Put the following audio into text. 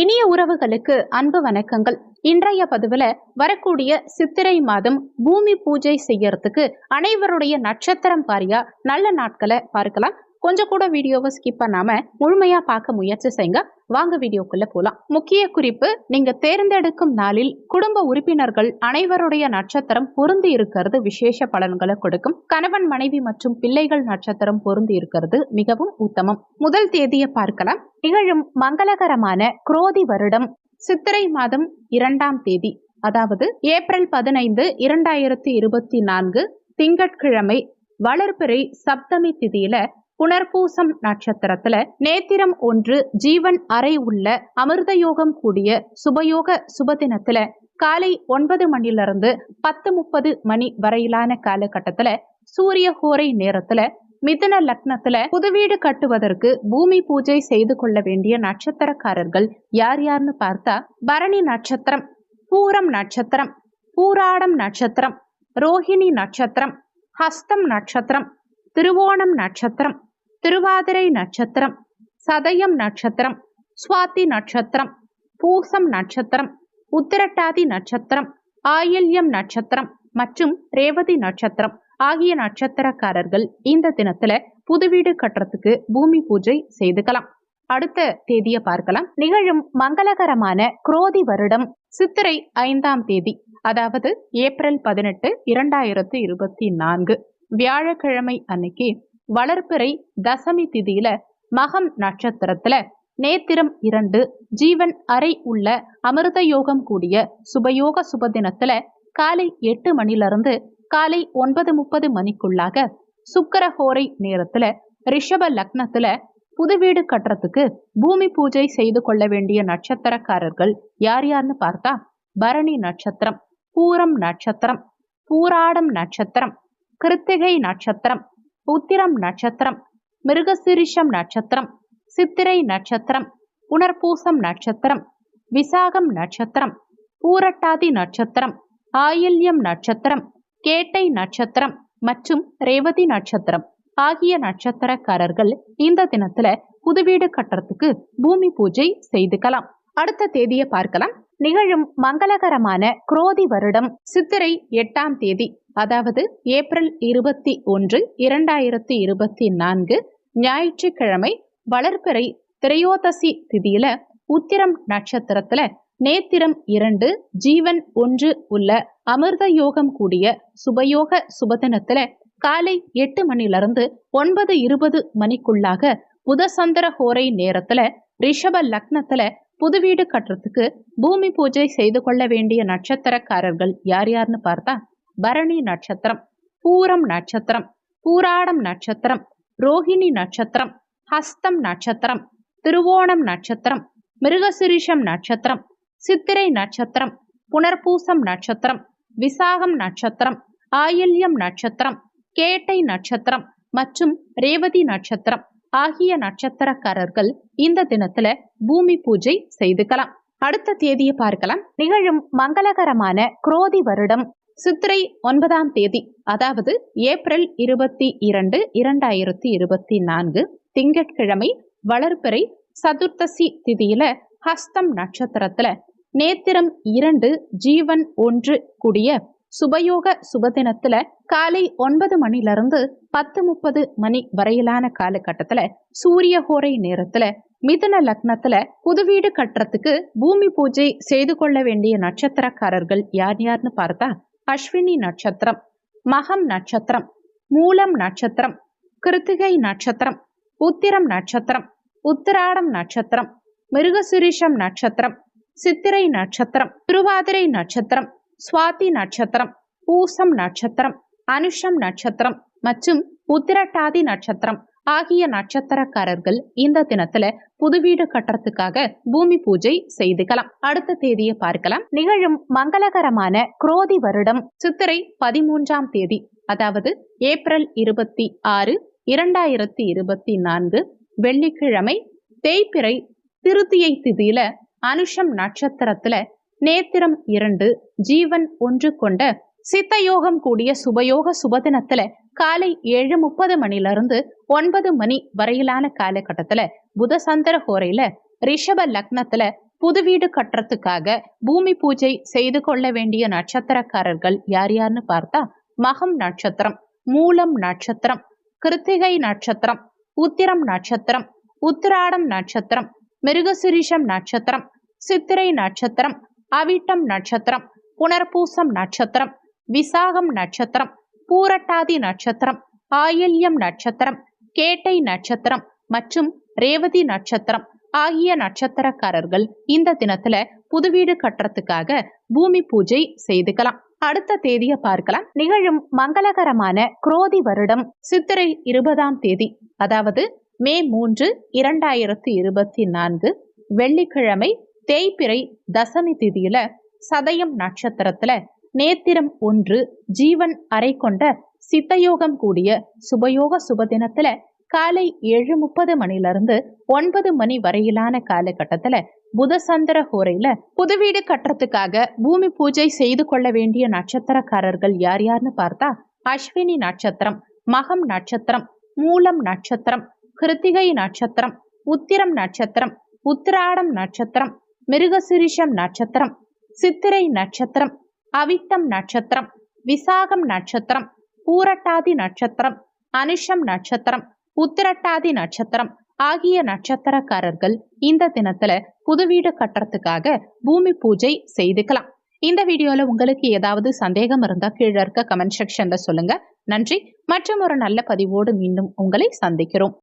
இனிய உறவுகளுக்கு அன்பு வணக்கங்கள். இன்றைய பதிவுல வரக்கூடிய சித்திரை மாதம் பூமி பூஜை செய்யறதுக்கு அனைவருடைய நட்சத்திரம் பாரியா நல்ல நாட்களை பார்க்கலாம். கொஞ்சம் கூட வீடியோவை ஸ்கிப் பண்ணாம முழுமையா பார்க்க முயற்சி செய்யுங்க. வாங்க வீடியோக்குள்ள போலாம். முக்கிய குறிப்பு நீங்க தேர்ந்தெடுக்கும் நாளில் குடும்ப உறுப்பினர்கள் அனைவருடைய நட்சத்திரம் பொருந்தி இருக்கிறது விசேஷ பலன்களை கொடுக்கும். கணவன் மனைவி மற்றும் பிள்ளைகள் நட்சத்திரம் பொருந்தி இருக்கிறது மிகவும் உத்தமம். முதல் தேதியை பார்க்கலாம். நிகழும் மங்களகரமான குரோதி வருடம் சித்திரை மாதம் இரண்டாம் தேதி. அதாவது ஏப்ரல் பதினைந்து இரண்டாயிரத்தி இருபத்தி நான்கு திங்கட்கிழமை வளர்பிறை சப்தமி திதியில புனர்பூசம் நட்சத்திரத்துல நேத்திரம் ஒன்று ஜீவன் அறை உள்ள அமிர்த யோகம் கூடிய சுபயோக சுபதினத்துல காலை ஒன்பது மணிலிருந்து பத்து முப்பது மணி வரையிலான காலகட்டத்துல சூரிய ஹோரை நேரத்துல மிதன லக்னத்துல புது வீடு கட்டுவதற்கு பூமி பூஜை செய்து கொள்ள வேண்டிய நட்சத்திரக்காரர்கள் யார் யாருன்னு பார்த்தா பரணி நட்சத்திரம் பூரம் நட்சத்திரம் பூராடம் நட்சத்திரம் ரோஹிணி நட்சத்திரம் ஹஸ்தம் நட்சத்திரம் திருவோணம் நட்சத்திரம் திருவாதிரை நட்சத்திரம் சதயம் நட்சத்திரம் சுவாதி நட்சத்திரம் பூசம் நட்சத்திரம் உத்திரட்டாதி நட்சத்திரம் ஆயில்யம் நட்சத்திரம் மற்றும் ரேவதி நட்சத்திரம் ஆகிய நட்சத்திரக்காரர்கள் இந்த தினத்துல புது வீடு கட்டுறதுக்கு பூமி பூஜை செய்துக்கலாம். அடுத்த தேதியை பார்க்கலாம். நிகழும் மங்களகரமான குரோதி வருடம் சித்திரை ஐந்தாம் தேதி அதாவது ஏப்ரல் பதினெட்டு இரண்டாயிரத்து இருபத்தி நான்கு வியாழக்கிழமை அன்னைக்கு வளர்ப்பிறை தசமி திதியில மகம் நட்சத்திரத்துல நேத்திரம் இரண்டு ஜீவன் அறை உள்ள அமிர்த யோகம் கூடிய சுபயோக சுபதினத்துல காலை எட்டு மணிலிருந்து காலை ஒன்பது முப்பது மணிக்குள்ளாக சுக்கரஹோரை நேரத்துல ரிஷப லக்னத்துல புது வீடு கட்டுறதுக்கு பூமி பூஜை செய்து கொள்ள வேண்டிய நட்சத்திரக்காரர்கள் யார் யாருன்னு பார்த்தா பரணி நட்சத்திரம் பூரம் நட்சத்திரம் பூராடம் நட்சத்திரம் கிருத்திகை நட்சத்திரம் உத்திரம் நட்சத்திரம் மிருகசிரிஷம் நட்சத்திரம் சித்திரை நட்சத்திரம் புனர்பூசம் நட்சத்திரம் விசாகம் நட்சத்திரம் பூரட்டாதி நட்சத்திரம் ஆயில்யம் நட்சத்திரம் கேட்டை நட்சத்திரம் மற்றும் ரேவதி நட்சத்திரம் ஆகிய நட்சத்திரக்காரர்கள் இந்த தினத்துல புது வீடு கட்டுறதுக்கு பூமி பூஜை செய்துக்கலாம். அடுத்த தேதியை பார்க்கலாம். நிகழும் மங்களகரமான குரோதி வருடம் சித்திரை எட்டாம் தேதி அதாவது ஏப்ரல் இருபத்தி ஒன்று இரண்டாயிரத்தி இருபத்தி நான்கு ஞாயிற்றுக்கிழமை வளர்பிறை திரையோதசி திதியில உத்திரம் நட்சத்திரத்துல நேத்திரம் இரண்டு ஜீவன் ஒன்று உள்ள அமிர்த யோகம் கூடிய சுபயோக சுபதினத்துல காலை எட்டு மணிலிருந்து ஒன்பது இருபது மணிக்குள்ளாக புதசந்திர ஹோரை நேரத்துல ரிஷப லக்னத்துல புது வீடு கட்டுறதுக்கு பூமி பூஜை செய்து கொள்ள வேண்டிய நட்சத்திரக்காரர்கள் யார் யாருன்னு பார்த்தா பரணி நட்சத்திரம் பூரம் நட்சத்திரம் பூராடம் நட்சத்திரம் ரோஹிணி நட்சத்திரம் ஹஸ்தம் நட்சத்திரம் திருவோணம் நட்சத்திரம் மிருகசிரிஷம் நட்சத்திரம் சித்திரை நட்சத்திரம் புனர்பூசம் நட்சத்திரம் விசாகம் நட்சத்திரம் ஆயில்யம் நட்சத்திரம் கேட்டை நட்சத்திரம் மற்றும் ரேவதி நட்சத்திரம். ஆகிய நட்சத்திரக்காரர்கள் இந்த தினத்துல பூமி பூஜை செய்துக்கலாம். அடுத்த தேதியை பார்க்கலாம். நிகழும் மங்களகரமான குரோதி வருடம். சித்திரை ஒன்பதாம் தேதி அதாவது ஏப்ரல் இருபத்தி இரண்டு இரண்டாயிரத்தி இருபத்தி நான்கு திங்கட்கிழமை வளர்பிறை சதுர்த்தசி திதியில ஹஸ்தம் நட்சத்திரத்துல நேத்திரம் இரண்டு ஜீவன் ஒன்று கூடிய சுபயோக சுபதினத்துல காலை ஒன்பது மணிலிருந்து பத்து முப்பது மணி வரையிலான காலகட்டத்துல சூரிய ஹோரை நேரத்துல மிதுன லக்னத்துல புது வீடு கட்டுறதுக்கு பூமி பூஜை செய்து கொள்ள வேண்டிய நட்சத்திரக்காரர்கள் யார் யாருன்னு பார்த்தா அஸ்வினி நட்சத்திரம் மகம் நட்சத்திரம் மூலம் நட்சத்திரம் கிருத்திகை நட்சத்திரம் உத்திரம் நட்சத்திரம் உத்திராடம் நட்சத்திரம் மிருகசுரீஷம் நட்சத்திரம் சித்திரை நட்சத்திரம் திருவாதிரை நட்சத்திரம் சுவாதி நட்சத்திரம் பூசம் நட்சத்திரம் அனுஷம் நட்சத்திரம் மற்றும் உத்திரட்டாதி நட்சத்திரம் ஆகிய நட்சத்திரக்காரர்கள் இந்த தினத்துல புது வீடு கட்டுறதுக்காக பூமி பூஜை செய்துக்கலாம். அடுத்த தேதியை பார்க்கலாம். நிகழும் மங்களகரமான குரோதி வருடம் சித்திரை பதிமூன்றாம் தேதி அதாவது ஏப்ரல் இருபத்தி ஆறு இரண்டாயிரத்தி இருபத்தி நான்கு வெள்ளிக்கிழமை தேய்பிறை திருத்தியை திதியில அனுஷம் நட்சத்திரத்துல நேத்திரம் இரண்டு ஜீவன் ஒன்று கொண்ட சித்தயோகம் கூடிய சுபயோக சுபதினத்துல காலை ஏழு முப்பது மணிலிருந்து ஒன்பது மணி வரையிலான காலகட்டத்துல புதசந்திர ஹோரையில ரிஷப லக்னத்துல புது வீடு கட்டுறதுக்காக பூமி பூஜை செய்து கொள்ள வேண்டிய நட்சத்திரக்காரர்கள் யார் யாருன்னு பார்த்தா மகம் நட்சத்திரம் மூலம் நட்சத்திரம் கிருத்திகை நட்சத்திரம் உத்திரம் நட்சத்திரம் உத்திராடம் நட்சத்திரம் மிருகசிரீஷம் நட்சத்திரம் சித்திரை நட்சத்திரம் அவிட்டம் நட்சத்திரம் புனர்பூசம் நட்சத்திரம் விசாகம் நட்சத்திரம் பூரட்டாதி நட்சத்திரம் ஆயில்யம் நட்சத்திரம் கேட்டை நட்சத்திரம் மற்றும் ரேவதி நட்சத்திரம் ஆகிய நட்சத்திரக்காரர்கள் இந்த தினத்துல புது வீடு கட்டுறதுக்காக பூமி பூஜை செய்துக்கலாம். அடுத்த தேதியை பார்க்கலாம். நிகழும் மங்களகரமான குரோதி வருடம் சித்திரை இருபதாம் தேதி அதாவது மே மூன்று இரண்டாயிரத்தி இருபத்தி நான்கு வெள்ளிக்கிழமை தேய்பிறை தசமி திதியில சதயம் நட்சத்திரத்துல நேத்திரம் ஒன்று ஜீவன் அறை கொண்ட சித்தயோகம் கூடிய சுபயோக சுபதினத்துல காலை ஏழு முப்பது மணிலிருந்து ஒன்பது மணி வரையிலான காலகட்டத்துல புதசந்திர ஹோரையில புது வீடு கட்டுறதுக்காக பூமி பூஜை செய்து கொள்ள வேண்டிய நட்சத்திரக்காரர்கள் யார் யாருன்னு பார்த்தா அஸ்வினி நட்சத்திரம் மகம் நட்சத்திரம் மூலம் நட்சத்திரம் கிருத்திகை நட்சத்திரம் உத்திரம் நட்சத்திரம் உத்திராடம் நட்சத்திரம் மிருகசிரிஷம் நட்சத்திரம் சித்திரை நட்சத்திரம் அவித்தம் நட்சத்திரம் விசாகம் நட்சத்திரம் பூரட்டாதி நட்சத்திரம் அனுஷம் நட்சத்திரம் உத்திரட்டாதி நட்சத்திரம் ஆகிய நட்சத்திரக்காரர்கள் இந்த தினத்துல புது வீடு கட்டுறதுக்காக பூமி பூஜை செய்துக்கலாம். இந்த வீடியோல உங்களுக்கு ஏதாவது சந்தேகம் இருந்தா கீழே இருக்க கமெண்ட் செக்ஷன்ல சொல்லுங்க. நன்றி. மற்றும் ஒரு நல்ல பதிவோடு மீண்டும் உங்களை சந்திக்கிறோம்.